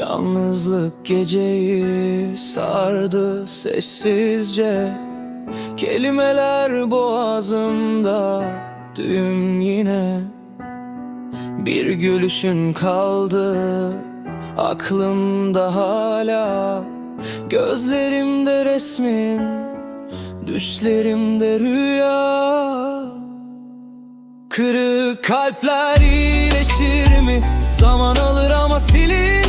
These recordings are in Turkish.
Yalnızlık geceyi sardı sessizce. Kelimeler boğazımda düğüm yine. Bir gülüşün kaldı aklımda hala. Gözlerimde resmin düşlerimde rüya. Kırık kalpler iyileşir mi? Zaman alır ama silinmez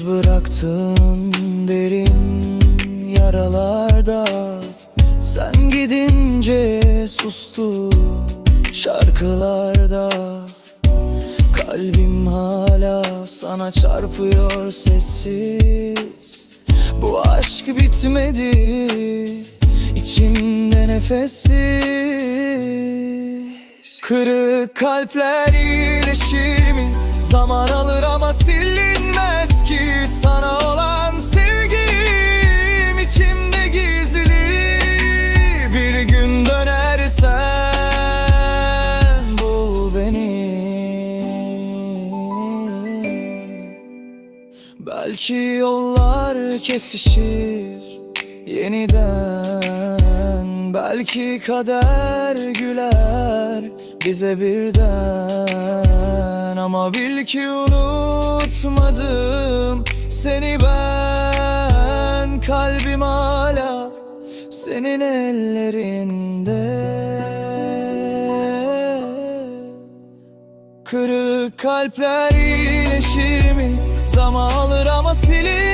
iz bıraktın derin yaralarda. Sen gidince sustu şarkılarda. Kalbim hala sana çarpıyor sessiz. Bu aşk bitmedi içimde nefessiz. Kırık kalpler iyileşir mi? Zaman alır ama silinmez Belki yollar kesişir yeniden. Belki kader güler bize birden. Ama bil ki unutmadım seni ben. Kalbim hala senin ellerinde. Kırık kalpler iyileşir mi? Zaman ama olan